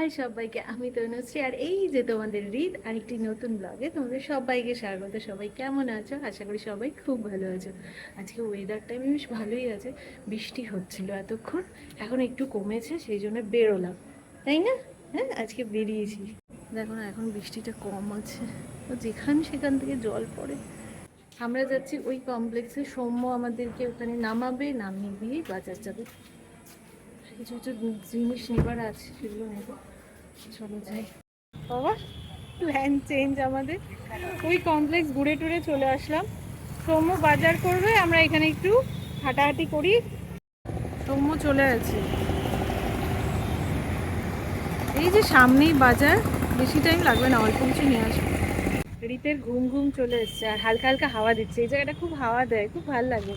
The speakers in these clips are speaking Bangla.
হাই সবাইকে, আমি তনুশ্রী আর এই যে তোমাদের রিদ, আরেকটি নতুন ব্লগে তোমাদের সবাইকে স্বাগত। সবাই কেমন আছো? আশা করি সবাই খুব ভালো আছো। আজকে ওয়েদারটা বেশ ভালোই আছে। বৃষ্টি হচ্ছিল এতক্ষণ, এখন একটু কমেছে, সেই জন্য বেরোলাম। তাই না? হ্যাঁ আজকে বেরিয়েছি। দেখো না, এখন বৃষ্টিটা কম আছে। তো যেখান সেখান থেকে জল পড়ে। আমরা যাচ্ছি ওই কমপ্লেক্সে সৌম্য আমাদেরকে ওখানে নামাবে, নামিয়ে দিয়েই বাজার যাবে। কিছু কিছু জিনিস নেবার আছে, সেগুলো নেব। চলো যাই বাবা প্ল্যান চেঞ্জ আমাদের। ওই কমপ্লেক্স ঘুরে টুরে চলে আসলাম। সৌম্য বাজার করবে, আমরা এখানে একটু হাঁটাহাঁটি করি। সৌম্য চলে আছে এই যে সামনেই বাজার, বেশি টাইম লাগবে না, অল্প কিছু নিয়ে আসবে। রীতের ঘুম ঘুম চলে এসছে, আর হালকা হালকা হাওয়া দিচ্ছে। এই জায়গাটা খুব হাওয়া দেয়, খুব ভালো লাগে।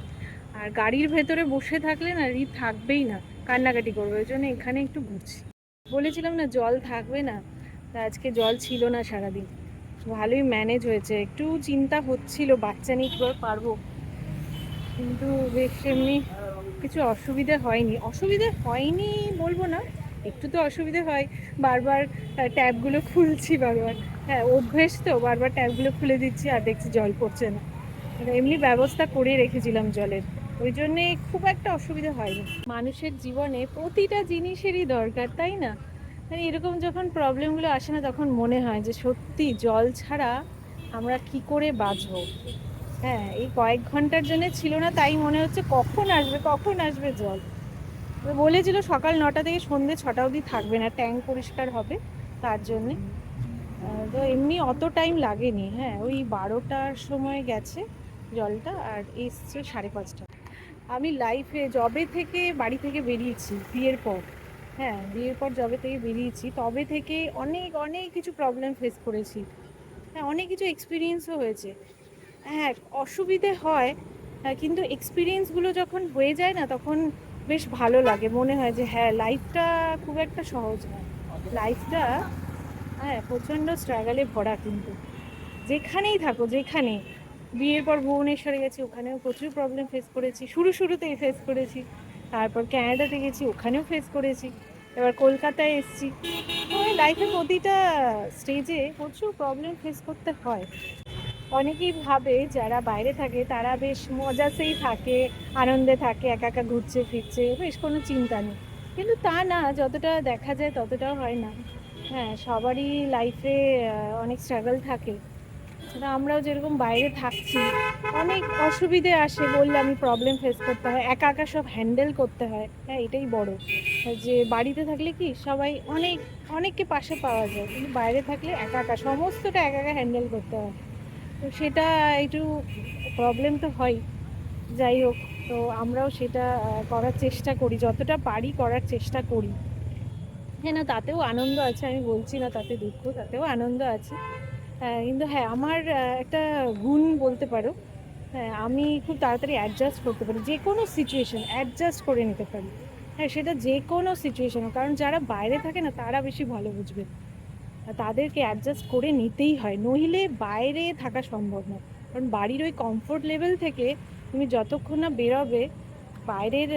আর গাড়ির ভেতরে বসে থাকলে না, রীত থাকবেই না। কান্নাকাটি করবে, ওই জন্য এখানে একটু ঘুরছি। বলেছিলাম না জল থাকবে না আজকে জল ছিল না সারাদিন। ভালোই ম্যানেজ হয়েছে, একটু চিন্তা হচ্ছিল, বাচ্চা নিয়ে কীভাবে পারব? কিন্তু বেশ এমনি কিছু অসুবিধে হয়নি। অসুবিধে হয়নি বলব না, একটু তো অসুবিধে হয়। বারবার ট্যাপগুলো খুলছি বারবার। হ্যাঁ অভ্যেস তো, বারবার ট্যাপগুলো খুলে দিচ্ছি আর দেখছি জল পড়ছে না। মানে এমনি ব্যবস্থা করে রেখেছিলাম জলের। ওই জন্যে খুব একটা অসুবিধা হয় না মানুষের জীবনে প্রতিটা জিনিসেরই দরকার, তাই না? মানে এরকম যখন প্রবলেমগুলো আসে না, তখন মনে হয় যে সত্যি জল ছাড়া আমরা কি করে বাঁচবো? হ্যাঁ এই কয়েক ঘণ্টার জন্য ছিল না, তাই মনে হচ্ছে কখন আসবে কখন আসবে জল? বলেছিল সকাল নটা থেকে সন্ধ্যে ছটা অবধি থাকবে না, ট্যাঙ্ক পরিষ্কার হবে তার জন্যে। তো এমনি অত টাইম লাগেনি হ্যাঁ ওই বারোটার সময় গেছে জলটা আর এসছে সাড়ে পাঁচটা। আমি লাইফে জবে থেকে বাড়ি থেকে বেরিয়েছি বিয়ের পর। হ্যাঁ বিয়ের পর জবে থেকে বেরিয়েছি। তবে থেকে অনেক অনেক কিছু প্রবলেম ফেস করেছি। হ্যাঁ অনেক কিছু এক্সপিরিয়েন্সও হয়েছে। হ্যাঁ অসুবিধে হয় হ্যাঁ, কিন্তু এক্সপিরিয়েন্সগুলো যখন হয়ে যায় না তখন বেশ ভালো লাগে। মনে হয় যে হ্যাঁ লাইফটা খুব একটা সহজ নয় লাইফটা হ্যাঁ প্রচণ্ড স্ট্রাগলে ভরা কিন্তু। যেখানেই থাকো যেখানে বিয়ের পর ভুবনেশ্বরে গেছি, ওখানেও প্রচুর প্রবলেম ফেস করেছি। শুরু শুরুতেই ফেস করেছি, তারপর ক্যানাডাতে গেছি, ওখানেও ফেস করেছি। এবার কলকাতায় এসেছি। লাইফের প্রতিটা স্টেজে প্রচুর প্রবলেম ফেস করতে হয়। অনেকেই ভাবে যারা বাইরে থাকে, তারা বেশ মজাতেই থাকে, আনন্দে থাকে, একা একা ঘুরছে, ফিরছে, বেশ কোনো চিন্তা নেই। কিন্তু তা না, যতটা দেখা যায় ততটাও হয় না। হ্যাঁ সবারই লাইফে অনেক স্ট্রাগল থাকে। তা আমরাও যেরকম বাইরে থাকছি, অনেক অসুবিধে আসে বললে আমি প্রবলেম ফেস করতে হয়, একা একা সব হ্যান্ডেল করতে হয়। হ্যাঁ এটাই বড়। যে বাড়িতে থাকলে কি সবাই অনেক, অনেককে পাশে পাওয়া যায়, কিন্তু বাইরে থাকলে একা একা, সমস্তটা একা একা হ্যান্ডেল করতে হয়। তো সেটা একটু প্রবলেম তো হয়। যাই হোক, তো আমরাও সেটা করার চেষ্টা করি, যতটা পারি করার চেষ্টা করি। হ্যাঁ না, তাতেও আনন্দ আছে, আমি বলছি না তাতে দুঃখ, তাতেও আনন্দ আছে। কিন্তু হ্যাঁ আমার একটা গুণ বলতে পারো হ্যাঁ আমি খুব তাড়াতাড়ি অ্যাডজাস্ট করতে পারি, যে কোনো সিচুয়েশন অ্যাডজাস্ট করে নিতে পারি। হ্যাঁ সেটা যে কোনো সিচুয়েশনে কারণ যারা বাইরে থাকে না, তারা বেশি ভালো বুঝবে। তাদেরকে অ্যাডজাস্ট করে নিতেই হয়, নইলে বাইরে থাকা সম্ভব না। কারণ বাড়ির ওই কমফোর্ট লেভেল থেকে তুমি যতক্ষণ না বেরোবে, বাইরের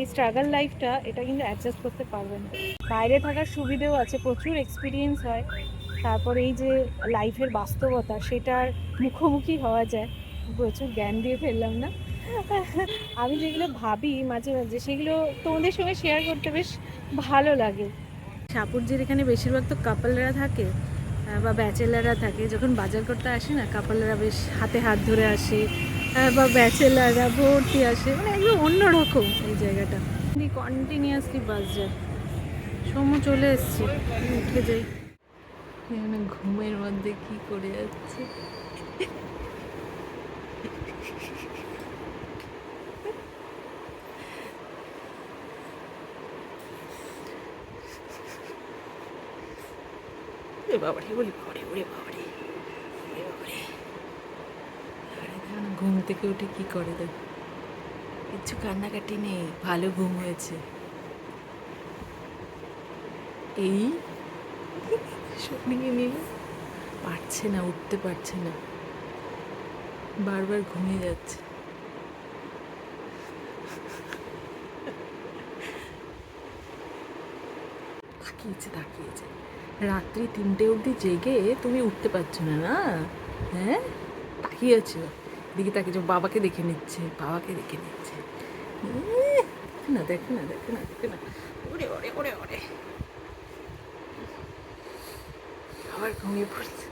এই স্ট্রাগল লাইফটা এটা কিন্তু অ্যাডজাস্ট করতে পারবে না। বাইরে থাকার সুবিধেও আছে, প্রচুর এক্সপিরিয়েন্স হয়। তারপর এই যে লাইফের বাস্তবতা, সেটার মুখোমুখি হওয়া যায়। প্রচুর জ্ঞান দিয়ে ফেললাম না? আমি যেগুলো ভাবি মাঝে মাঝে, সেগুলো তোমাদের সঙ্গে শেয়ার করতে বেশ ভালো লাগে। সাপুরজির এখানে বেশিরভাগ তো কাপলরা থাকে বা ব্যাচেলাররা থাকে। যখন বাজার করতে আসে না কাপলরা বেশ হাতে হাত ধরে আসে বা ব্যাচেলাররা ভর্তি আসে। মানে একদম অন্যরকম এই জায়গাটা। কন্টিনিউয়াসলি বাস যায় সময় চলে এসছে উঠে যাই। এখানে ঘুমের মধ্যে কি করে যাচ্ছে? বাবারে বাবারে ঘুম থেকে উঠে কি করে দেখ? কিচ্ছু কান্নাকাটি নেই, ভালো ঘুম হয়েছে। এই নিয়ে পারছে না, উঠতে পারছে না। বারবার ঘুমিয়ে যাচ্ছে। তাকিয়েছে তাকিয়েছে। রাত্রি তিনটে অবধি জেগে তুমি উঠতে পারছ না না? হ্যাঁ? তাকিয়ে আছো। দিকে তাকিয়েছো বাবাকে দেখে নিচ্ছে, বাবাকে দেখে নিচ্ছে। না, দেখে না দেখে না দেখে না। ওরে ওরে ওরে ওরে। ঘুমিয়ে পড়ছে।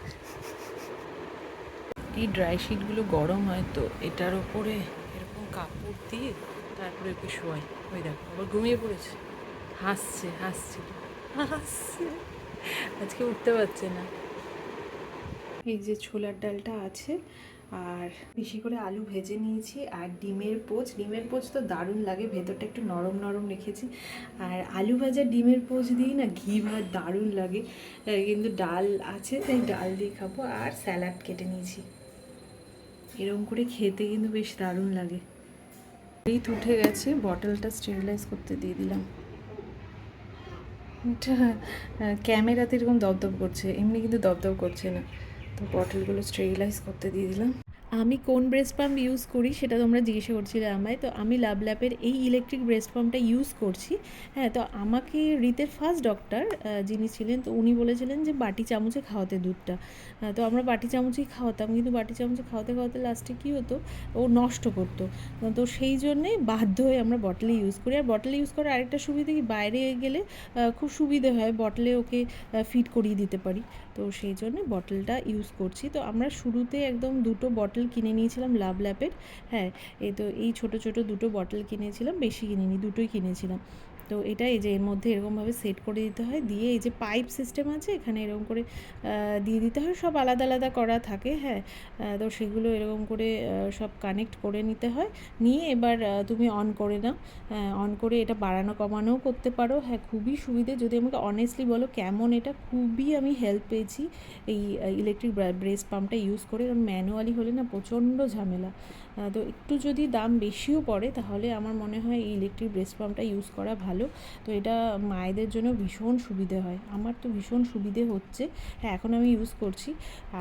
এই ড্রাই শিটগুলো গরম হয় তো, এটার ওপরে এরকম কাপড় দিয়ে তারপরে একটু শোয়াই। ওই দেখো, আবার ঘুমিয়ে পড়েছে। হাসছে হাসছে। হাসছে। আজকে উঠতে পারছে না। এই যে ছোলার ডালটা আছে আর বেশি করে আলু ভেজে নিয়েছি আর ডিমের পোচ। ডিমের পোচ তো দারুণ লাগে, ভেতরটা একটু নরম নরম রেখেছি। আর আলু ভাজা ডিমের পোচ দিই না ঘি ভাত দারুণ লাগে। কিন্তু ডাল আছে, তাই ডাল দিয়ে খাব। আর স্যালাড কেটে নিয়েছি। এরকম করে খেতে কিন্তু বেশ দারুণ লাগে। এই উঠে গেছে বটলটা স্টেরিলাইজ করতে দিয়ে দিলাম। ক্যামেরাতে এরকম দপদপ করছে, এমনি কিন্তু দপদপ করছে না। তো বটলগুলো স্টেরিলাইজ করতে দিয়ে দিলাম। আমি কোন ব্রেস্ট পাম্প ইউজ করি সেটা তোমরা জিজ্ঞাসা করছিলে আমায়। তো আমি লাভ ল্যাপের এই ইলেকট্রিক ব্রেস্ট পাম্পটা ইউজ করছি। হ্যাঁ তো আমাকে রিতের ফার্স্ট ডক্টর যিনি ছিলেন, তো উনি বলেছিলেন যে বাটি চামচে খাওয়াতে দুধটা। তো আমরা বাটি চামচেই খাওয়াতাম, কিন্তু বাটি চামচে খাওয়াতে খাওয়াতে লাস্টে কী হতো? ও নষ্ট করতো। তো সেই জন্যে বাধ্য হয়ে আমরা বটলে ইউজ করি। আর বটলে ইউজ করার আরেকটা সুবিধা কি? বাইরে গেলে খুব সুবিধে হয়। বটলে ওকে ফিট করিয়ে দিতে পারি। তো সেই জন্য বটলটা ইউজ করছি। তো আমরা শুরুতে একদম দুটো বটল কিনে নিয়েছিলাম লাভ ল্যাপের হ্যাঁ এই তো এই ছোট ছোট দুটো বটল কিনেছিলাম, বেশি কিনিনি, দুটোই কিনেছিলাম। তো এটা এই যে এর মধ্যে এরকমভাবে সেট করে দিতে হয়। দিয়ে এই যে পাইপ সিস্টেম আছে, এখানে এরকম করে দিয়ে দিতে হয়। সব আলাদা আলাদা করা থাকে হ্যাঁ। তো সেগুলো এরকম করে সব কানেক্ট করে নিতে হয়। নিয়ে এবার তুমি অন করে নাও। অন করে এটা বাড়ানো কমানোও করতে পারো। হ্যাঁ খুবই সুবিধে। যদি আমাকে অনেস্টলি বলো কেমন এটা, খুবই আমি হেল্প পেয়েছি। এই ইলেকট্রিক ব্রেস্ট পাম্পটা ইউজ করে। কারণ ম্যানুয়ালি হলে না প্রচণ্ড ঝামেলা। তো একটু যদি দাম বেশিও পড়ে তাহলে আমার মনে হয় এই ইলেকট্রিক ব্রেস্ট পাম্পটা ইউজ করা ভালো। তো এটা মায়েদের জন্য ভীষণ সুবিধে হয়। আমার তো ভীষণ সুবিধে হচ্ছে। হ্যাঁ এখন আমি ইউজ করছি।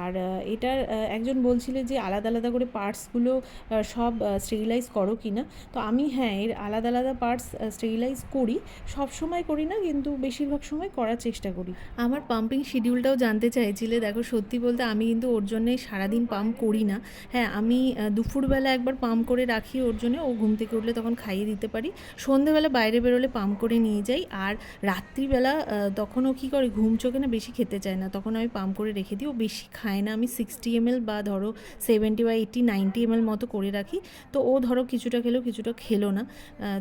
আর এটার একজন বলছিলে যে আলাদা আলাদা করে পার্টসগুলো সব স্টেরিলাইজ করো কি না তো আমি হ্যাঁ এর আলাদা আলাদা পার্টস স্টেরিলাইজ করি। সব সময় করি না কিন্তু বেশিরভাগ সময় করার চেষ্টা করি। আমার পাম্পিং শিডিউলটাও জানতে চাইছিলে। দেখো সত্যি বলতে আমি কিন্তু ওর জন্যে সারাদিন পাম্প করি না। হ্যাঁ আমি আহ, দুপুরবেলা একবার পাম্প করে রাখি ওর জন্য। ও ঘুম থেকে উঠলে তখন খাইয়ে দিতে পারি। সন্ধেবেলা বাইরে বেরোলে পাম্প করে নিয়ে যাই। আর রাত্রিবেলা তখন ও কী করে, ঘুম চোখে না বেশি খেতে চায় না। তখন আমি পাম্প করে রেখে দিই। ও বেশি খায় না। আমি সিক্সটি এমএল বা ধরো সেভেন্টি বা এইট্টি নাইনটি এমএল মতো করে রাখি। তো ও ধরো কিছুটা খেলেও কিছুটা খেলো না।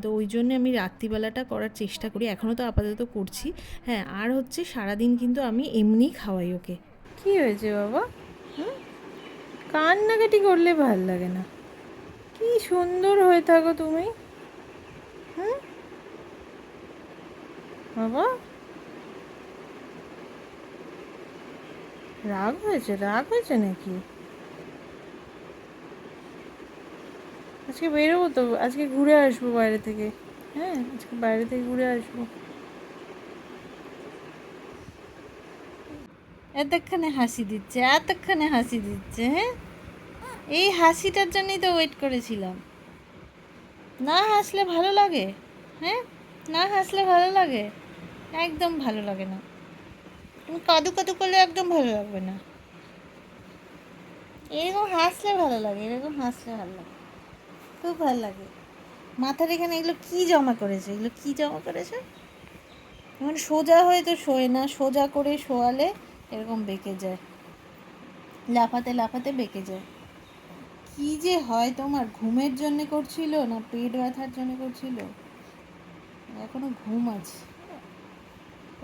তো ওই জন্য আমি রাত্রিবেলাটা করার চেষ্টা করি। এখনও তো আপাতত করছি। হ্যাঁ আর হচ্ছে সারাদিন কিন্তু আমি এমনি খাওয়াই ওকে। কি হয়েছে বাবা? কান্নাকাটি করলে ভালো লাগে না। কি সুন্দর হয়ে থাকো তুমি। বাবা। রাগ হয়েছে রাগ হয়েছে নাকি? আজকে বেরোবো তো, আজকে ঘুরে আসব বাইরে থেকে। হ্যাঁ আজকে বাইরে থেকে ঘুরে আসব। এতক্ষণে হাসি দিচ্ছে, এতক্ষণে হাসি দিচ্ছে হ্যাঁ? এই হাসিটার জন্যই তো ওয়েট করেছিলাম। না হাসলে ভালো লাগে হ্যাঁ? না হাসলে ভালো লাগে, একদম ভালো লাগে না। তুমি কাদু কাদু করলে একদম ভালো লাগবে না। এরকম হাসলে ভালো লাগে, এরকম হাসলে ভালো লাগে। খুব ভালো লাগে। মাথার এখানে এগুলো কি জমা করেছে? এগুলো কি জমা করেছে? মানে সোজা হয়ে তো শোয় না, সোজা করে শোয়ালে এরকম বেঁকে যায়। লাফাতে লাফাতে বেঁকে যায়। কি যে হয় তোমার? ঘুমের জন্য করছিল না পেট ব্যথার জন্য করছিল? এখনও ঘুম আছে।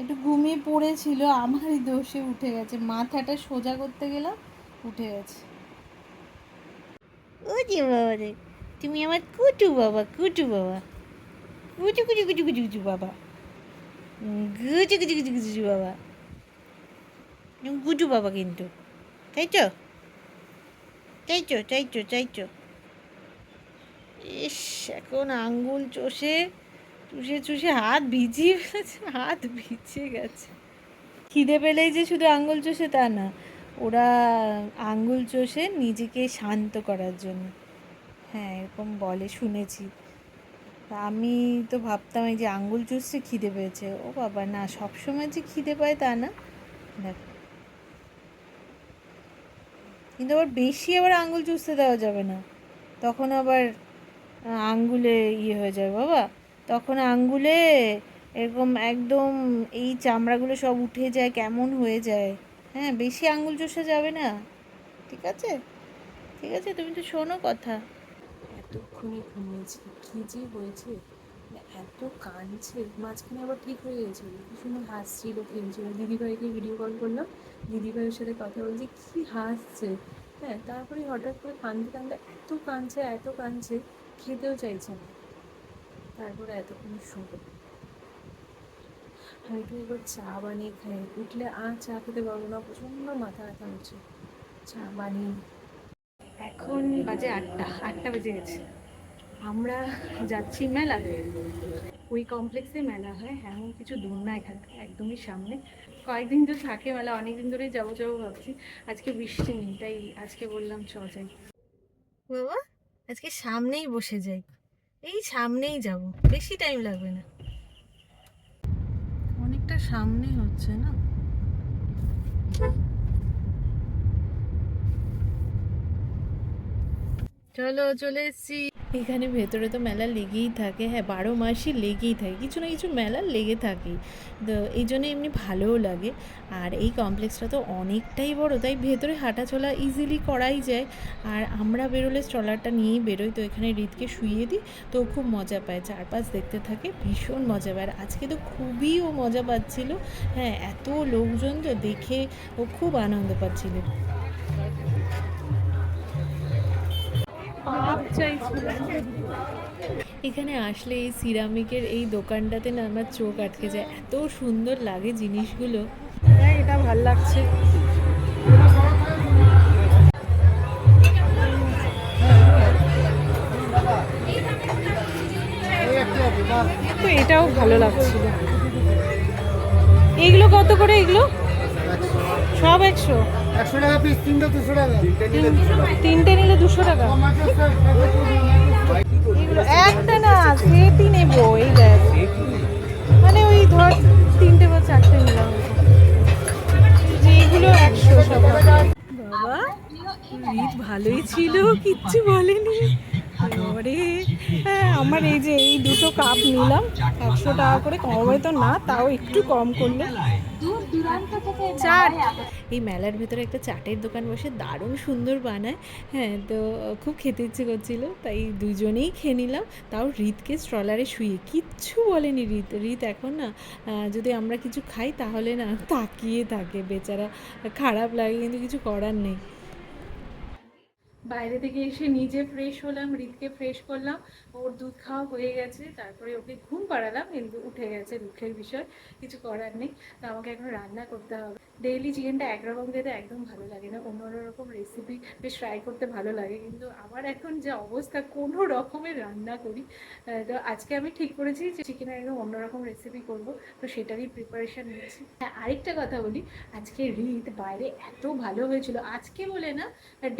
একটু ঘুমিয়ে পড়েছিল, আমারই দোষে উঠে গেছে। মাথাটা সোজা করতে গেলাম, উঠে গেছে। ও যে বাবা রে, তুমি আমার কুটু বাবা কুটু বাবা। কুচু কুচু কুচু কুচু কুচু বাবা। গুচু কুচু কুচু কুচু বাবা। গুটু বাবা কিন্তু, তাই তো? তো, তাই তো। ইস, এখন আঙ্গুল চষে, চুষে চুষে হাত ভিজিয়ে ফেলেছে, হাত ভিজে গেছে। খিদে পেলেই যে শুধু আঙ্গুল চষে তা না, ওরা আঙ্গুল চষে নিজেকে শান্ত করার জন্য। হ্যাঁ এরকম বলে শুনেছি। আমি তো ভাবতাম এই যে আঙ্গুল চুষছে, খিদে পেয়েছে। ও বাবা, না, সবসময় যে খিদে পায় তা না। দেখ কিন্তু আবার বেশি আবার আঙ্গুল চুষতে দেওয়া যাবে না। তখন আবার আঙ্গুলে ইয়ে হয়ে যাবে বাবা। তখন আঙ্গুলে এরকম একদম এই চামড়াগুলো সব উঠে যায়, কেমন হয়ে যায়। হ্যাঁ বেশি আঙ্গুল চষা যাবে না। ঠিক আছে? ঠিক আছে, তুমি তো শোনো কথা। এতক্ষণে ঘুমিয়েছে, কি যে হয়েছে? এত কাঁদছে, মাঝখানে আবার ঠিক হয়ে গেছিল কি সুন্দর হাসছিল খেলছিল দিদিভাইকে ভিডিও কল করলাম। দিদিভাইয়ের সাথে কথা বলছি, কি হাসছে। হ্যাঁ তারপরে হঠাৎ করে কান্দতে কান্দতে এত কাঁদছে এত কাঁদছে, খেতেও চাইছে না। তারপরে এতক্ষণ শুরু হয়তো এবার চা বানিয়ে খাই উঠলে আর চা খেতে পারব না, প্রচণ্ড মাথা ব্যথা হচ্ছে। চা বানিয়ে। এখন বাজে আটটা আটটা বেজে গেছে। আমরা যাচ্ছি মেলাতে। ওই কমপ্লেক্সে মেলা হয় এমন কিছু দূর না এখান থেকে একদমই সামনে। কয়েকদিন তো থাকে মেলা অনেকদিন ধরেই যাব যাব ভাবছি। আজকে বৃষ্টি নেই তাই আজকে বললাম চ যাই। বাবা আজকে সামনেই বসে যাই। এই সামনেই যাব বেশি টাইম লাগবে না। অনেকটা সামনে হচ্ছে না? চলো, চলে এসেছি। এখানে ভেতরে তো মেলা লেগেই থাকে। হ্যাঁ বারো মাসই লেগেই থাকে। কিছু না কিছু মেলা লেগে থাকে তো এই জন্য এমনি ভালোও লাগে। আর এই কমপ্লেক্সটা তো অনেকটাই বড়, তাই ভেতরে হাঁটা চলা ইজিলি করাই যায়। আর আমরা বেরোলে স্ট্রলারটা নিয়েই বেরোই। তো এখানে রিতকে শুইয়ে দিই। তো খুব মজা পায়। চারপাশ দেখতে থাকে। ভীষণ মজা পায়। আর আজকে তো খুবই ও মজা পাচ্ছিল। হ্যাঁ এত লোকজন তো দেখে ও খুব আনন্দ পাচ্ছিল। এখানে আসলে এই সিরামিকের এই দোকানটাতে না আমার চোখ আটকে যায়। এত সুন্দর লাগে জিনিসগুলো। হ্যাঁ এটা ভালো লাগছে। তো এটাও ভালো লাগছিল। এইগুলো কত করে এগুলো? সব একশো। একশো টাকা পিস তিনটে দুশো টাকা। তিনটে নিলে দুশো টাকা। একটা না সেটই নেব এই দেখ। মানে ওই ধর তিনটে বা চারটে নিলাম। যেগুলো একশো সব বাবা রিত ভালোই ছিল কিচ্ছু বলেনি। আরে হ্যাঁ আমার এই যে এই দুটো কাপ নিলাম একশো টাকা করে। কমাবে তো না তাও একটু কম করলে। চাট। এই মেলার ভেতরে একটা চাটের দোকান বসে দারুণ সুন্দর বানায়। হ্যাঁ তো খুব খেতে ইচ্ছে করছিল, তাই দুজনেই খেয়ে নিলাম। তাও রিতকে স্ট্রলারে শুয়ে। কিচ্ছু বলেনি রিত। রিত এখন না যদি আমরা কিছু খাই তাহলে না তাকিয়ে থাকে। বেচারা খারাপ লাগে, কিন্তু কিছু করার নেই। বাইরে থেকে এসে নিজে ফ্রেশ হলাম রিতকে ফ্রেশ করলাম, ওর দুধ খাওয়া হয়ে গেছে, তারপরে ওকে ঘুম পাড়ালাম, কিন্তু উঠে গেছে দুঃখের বিষয়, কিছু করার নেই। তো আমাকে এখন রান্না করতে হবে। ডেইলি চিকেনটা একরকম খেতে একদম ভালো লাগে না অন্য রকম রেসিপি বেশ ট্রাই করতে ভালো লাগে। কিন্তু আমার এখন যে অবস্থা, কোনো রকমের রান্না করি তো আজকে আমি ঠিক করেছি যে চিকেনের একদম অন্যরকম রেসিপি করব, তো সেটারই প্রিপারেশন নিচ্ছি। হ্যাঁ আরেকটা কথা বলি, আজকে রিত বাইরে এত ভালো হয়েছিল। আজকে বলে না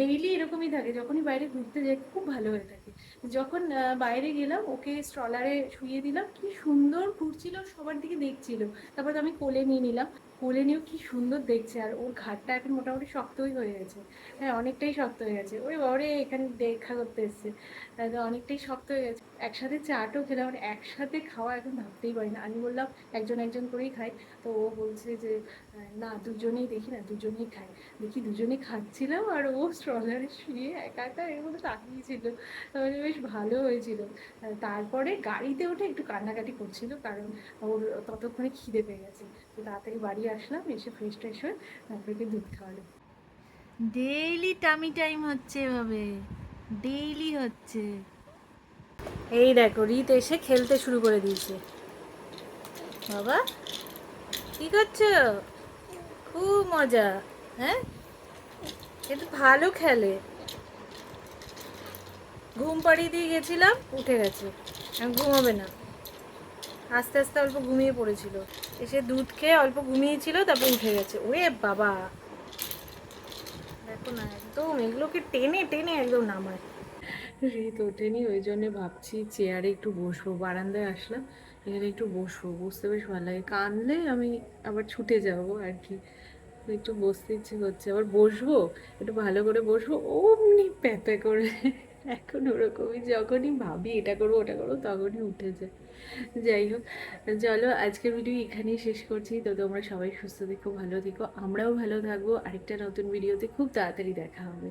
ডেইলি এরকমই থাকে, যখনই বাইরে ঘুরতে যাই খুব ভালো হয়ে থাকে। যখন বাইরে গেলাম, ওকে স্ট্রলারে শুয়ে দিলাম, কি সুন্দর ঘুরছিল, সবার দিকে দেখছিল। তারপর আমি কোলে নিয়ে নিলাম। কোলে নিয়েও কি সুন্দর দেখছে, আর ওর ঘাটটা এখন মোটামুটি শক্তই হয়ে গেছে। হ্যাঁ অনেকটাই শক্ত হয়ে গেছে। ওই বাবারে, এখানে দেখা করতে এসছে। তাই অনেকটাই শক্ত হয়ে গেছে। একসাথে চাটও খেলাম মানে একসাথে খাওয়া এখন ভাবতেই পারি না। আমি বললাম, একজন একজন করেই খাই। তো ও বলছে যে, না, দুজনেই দেখি না, দুজনেই খাই। দেখি দুজনে খাচ্ছিলাম, আর ও স্ট্রলারে শুয়ে একা একা এর মধ্যে তাকিয়েছিল। তাহলে বেশ ভালো হয়েছিল। তারপরে গাড়িতে উঠে একটু কান্নাকাটি করছিল, কারণ ওর ততক্ষণে খিদে পেয়ে গেছে। তাড়াতাড়ি বাড়ি আসলাম এসে ফ্রেশ ট্রেশ হয়ে তারপরে দুধ খাওয়ালো ডেইলি টামি টাইম হচ্ছে এভাবে। ডেইলি হচ্ছে। এই দেখো, রিত এসে খেলতে শুরু করে দিয়েছে। বাবা, কি করছ? খুব মজা হ্যাঁ? একটু ভালো খেলে। ঘুম পাড়িয়ে দিয়ে গেছিলাম, উঠে গেছে। ঘুমাবে না। আস্তে আস্তে অল্প ঘুমিয়ে পড়েছিল। এসে দুধ খেয়ে অল্প ঘুমিয়েছিল, তারপর উঠে গেছে। ওরে বাবা! দেখো না, একদম এগুলোকে টেনে টেনে একদম নামায়। রিত ওঠেনি, ওই জন্য ভাবছি চেয়ারে একটু বসবো, বারান্দায় আসলাম, এখানে একটু বসবো, বসতে বেশ ভালো লাগে। কানলে আমি আবার ছুটে যাব আর কি। একটু বসতে ইচ্ছে করছে, আবার বসবো, একটু ভালো করে বসবো, অমনি প্যাপে করে। এখন ওরকমই, যখনই ভাবি এটা করব, ওটা করব, তখনই উঠে যায়। যাই হোক, চলো আজকের ভিডিও এখানেই শেষ করছি। তো তোমরা সবাই সুস্থ থেকো, ভালো থেকো, আমরাও ভালো থাকব। আরেকটা নতুন ভিডিওতে খুব তাড়াতাড়ি দেখা হবে।